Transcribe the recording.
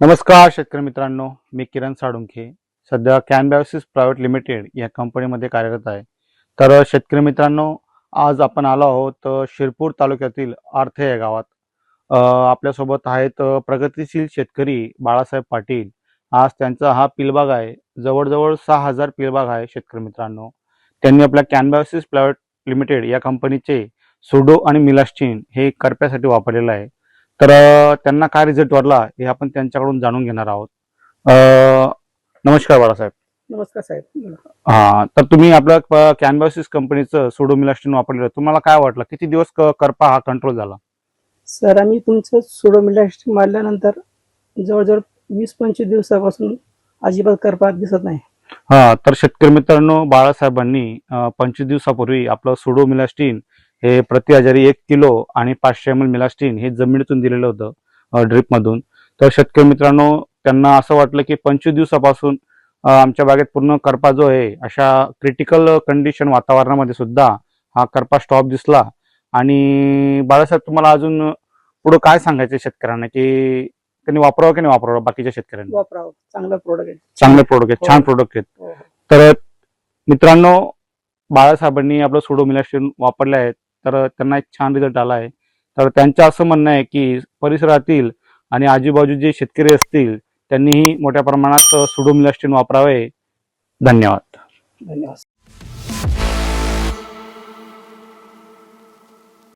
नमस्कार शेतकरी मित्रांनो. मी किरण साडुंखे सध्या कॅनबॅसिस प्रायव्हेट लिमिटेड या कंपनीमध्ये कार्यरत आहे. तर शेतकरी मित्रांनो आज आपण आलो आहोत शिरपूर तालुक्यातील आर्थे या गावात. आपल्यासोबत आहेत प्रगतीशील प्रगतिशील शेतकरी बाळासाहेब पाटील. आज त्यांचा हा पिलबाग आहे. जवळजवळ सहा हजार पिलबाग आहे शेतकरी मित्रांनो. त्यांनी आपल्या कॅनबॅसिस प्रायव्हेट लिमिटेड या कंपनीचे सुडो आणि मिलास्टिन हे करप्यासाठी वापरलेलं आहे. तर त्यांना काय रिझल्ट वाटला हे आपण त्यांच्याकडून जाणून घेणार आहोत. नमस्कार बाळासाहेब. नमस्कार साहेब. हा तर तुम्ही आपल्या कॅनबॅसिस कंपनीचं सोडोमिलास्टिन वापरलेलं तुम्हाला काय वाटलं? किती दिवस करपा हा कंट्रोल झाला? सर आम्ही तुमचं सोडोमिलास्ट मारल्यानंतर जवळजवळ वीस पंचवीस दिवसापासून अजिबात करपात दिसत नाही. हा तर शेतकरी मित्रांनो बाळासाहेबांनी पंचवीस दिवसापूर्वी आपलं सोडोमिलास्टिन हे प्रति आजारी एक किलो आणि पाचशे एम एल मिलास्टिन हे जमिनीतून दिलेलं होतं ड्रिप मधून. तर शेतकरी मित्रांनो त्यांना असं वाटलं की पंचवीस दिवसापासून आमच्या बागेत पूर्ण करपा जो आहे अशा क्रिटिकल कंडिशन वातावरणामध्ये सुद्धा हा करपा स्टॉप दिसला. आणि बाळासाहेब तुम्हाला अजून पुढे काय सांगायचं शेतकऱ्यांना? की त्यांनी वापरावं की नाही वापरावं बाकीच्या शेतकऱ्यांनी? वापरावं. चांगलं प्रोडक्ट आहे. चांगले प्रोडक्ट आहेत छान हो. प्रोडक्ट आहेत हो, हो. तर मित्रांनो बाळासाहेबांनी आपलं सुडोमिलास्टिन वापरले आहेत. तर त्यांना एक छान रिझल्ट आला आहे. तर त्यांचं असं म्हणणं आहे की परिसरातील आणि आजूबाजू जे शेतकरी असतील त्यांनीही मोठ्या प्रमाणात सुडोमिलास्टिन वापरावे. धन्यवाद. धन्यवाद.